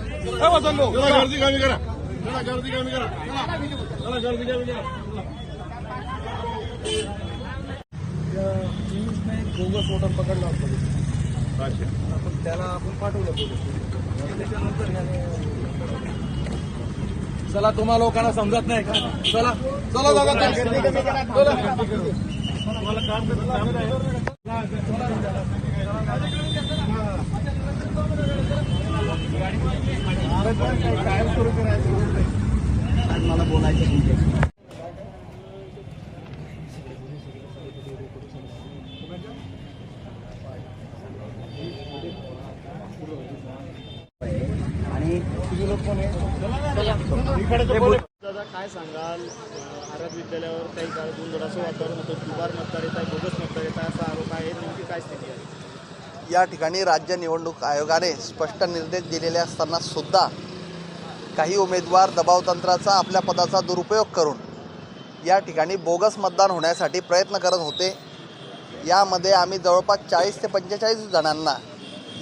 गर्दी कमी करा जरा गर्दी कमी करा जरा गर्दी कमी करा बोगस वोटर पकडला होता पण त्याला आपण पाठवलं पोलीस त्याच्यानंतर चला तुम्हा लोकांना समजत नाही का? चला चला. चला. तुम्हाला काम कायम सुरू करायचं मला बोलायचं आणि तुम्ही लोक कोण आहे? दादा काय सांगाल? अं, विद्यालयावर काही काळ गोंधळाचं वातावरण होतं. दुबार मतदार येत आहे बोगस मतदार येत आहे असा आरोप आहे. नेमकी काय स्थिती आहे? या ठिकाणी राज्य निवडणूक आयोगाने स्पष्ट निर्देश दिलेले असताना सुद्धा काही उमेदवार दबावतंत्राचा आपल्या पदाचा दुरुपयोग करून या ठिकाणी बोगस मतदान होण्यासाठी प्रयत्न करत होते. यामध्ये आम्ही जवळपास चाळीस ते पंचेचाळीस जणांना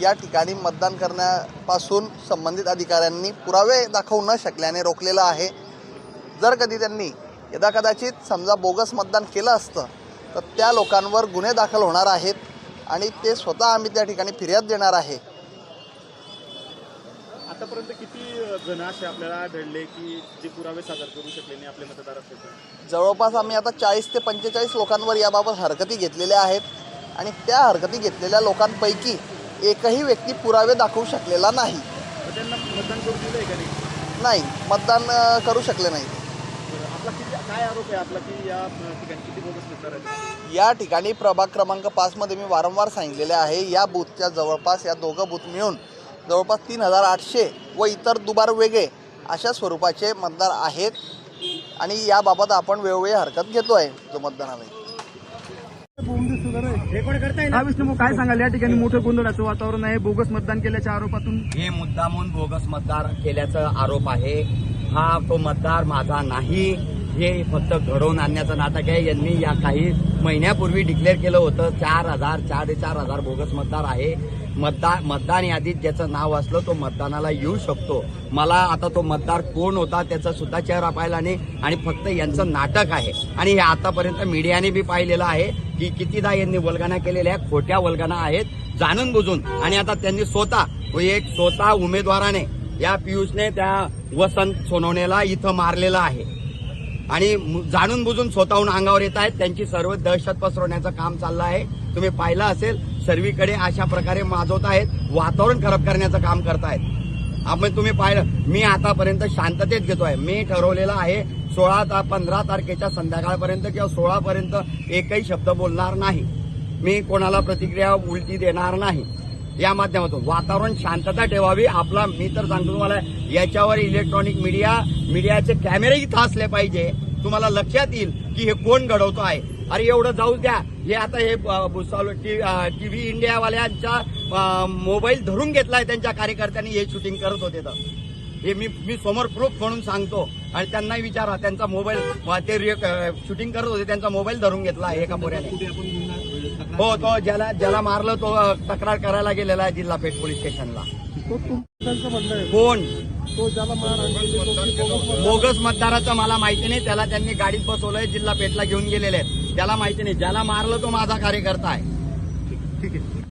या ठिकाणी मतदान करण्यापासून संबंधित अधिकाऱ्यांनी पुरावे दाखवू न शकल्याने रोखलेलं आहे. जर कधी त्यांनी यदाकदाचित समजा बोगस मतदान केलं असतं तर त्या लोकांवर गुन्हे दाखल होणार आहेत आणि ते स्वतः आम्ही त्या ठिकाणी फिर्याद देणार आहे. आतापर्यंत किती जण असे आपल्याला आढळले की जे पुरावे सादर करू शकले नाही आपले मतदार जवळपास आम्ही आता चाळीस ते पंचेचाळीस लोकांवर याबाबत हरकती घेतलेल्या आहेत आणि त्या हरकती घेतलेल्या लोकांपैकी एकही व्यक्ती पुरावे दाखवू शकलेला नाही. मतदान करू दिलं नाही? मतदान करू शकले नाही आपला किती काय आरोप आहे आपला की या ठिकाणी किती बोगस मतदार आहेत? या ठिकाणी प्रभाग क्रमांक पाचमध्ये मी वारंवार सांगितलेले आहे या बूथच्या जवळपास या दोघं बूथ मिळून जवळपास तीन हजार आठशे व इतर दुबार वेगळे अशा स्वरूपाचे मतदार आहेत. आणि याबाबत आपण वेळोवेळी हरकत घेतो आहे जो मतदानाला हा विष्णू काय सांगाल? या ठिकाणी मोठं गोंधळाचं वातावरण आहे. बोगस मतदान केल्याच्या आरोपातून? हे मुद्दामून बोगस मतदार केल्याचा आरोप आहे. हा तो मतदार माझा नाही. हे फक्त घडवून आणण्याचं नाटक आहे. यांनी या काही महिन्यापूर्वी डिक्लेअर केलं होतं. चार हजार चार चार हजार बोगस मतदार आहे. मतदार मतदान यादीत ज्याचं नाव असलं तो मतदानाला येऊ शकतो. मला आता तो मतदार कोण होता त्याचा सुद्धा चेहरा पाहिला नाही आणि फक्त यांचं नाटक आहे. आणि हे आतापर्यंत मीडियाने बी पाहिलेलं आहे की कितीदा यांनी वल्गना केलेल्या खोट्या वल्गना आहेत जाणून बुजून. आणि आता त्यांनी स्वतः व एक स्वतः उमेदवाराने या पियुषने त्या वसंत सोनवणेला इथं मारलेलं आहे. आणि जाणून बुजून स्वतःहून अंगावर येत आहेत. त्यांची सर्व दहशत पसरवण्याचं काम चाललं आहे. तुम्ही पाहिलं असेल सर्वीकडे अशा प्रकारे माजवत आहेत. वातावरण खराब करण्याचं काम करतायत आपण तुम्ही पाहिलं मी आतापर्यंत शांततेत घेतो आहे मी ठरवलेलं आहे सोळा ता पंधरा तारखेच्या संध्याकाळपर्यंत किंवा सोळापर्यंत एकही शब्द बोलणार नाही. मी कोणाला प्रतिक्रिया उलटी देणार नाही. या माध्यमातून. वातावरण शांतता ठेवावी. आपला मी तर सांगतो तुम्हाला याच्यावर इलेक्ट्रॉनिक मीडिया मीडियाचे कॅमेरे इथं असले पाहिजे. तुम्हाला लक्षात येईल की हे कोण घडवतो आहे. अरे एवढं जाऊ द्या. हे आता हे टीव्ही इंडियावाल्यांचा मोबाईल धरून घेतलाय त्यांच्या कार्यकर्त्यांनी हे शूटिंग करत होते तर. हे मी मी समोर प्रूफ म्हणून सांगतो. आणि त्यांनाही विचारा त्यांचा मोबाईल ते शूटिंग करत होते त्यांचा मोबाईल धरून घेतला आहे एका पोऱ्याने. हो तो ज्याला ज्याला मारलं तो तक्रार करायला गेलेला आहे जिल्हा पेठ पोलीस स्टेशनला. कोण. बोगस मतदाराचं मला माहिती नाही त्याला त्यांनी गाडीत बसवलंय जिल्हा पेठला घेऊन गेलेले आहेत. त्याला माहिती नाही ज्याला मारलं तो माझा कार्यकर्ता आहे. ठीक आहे.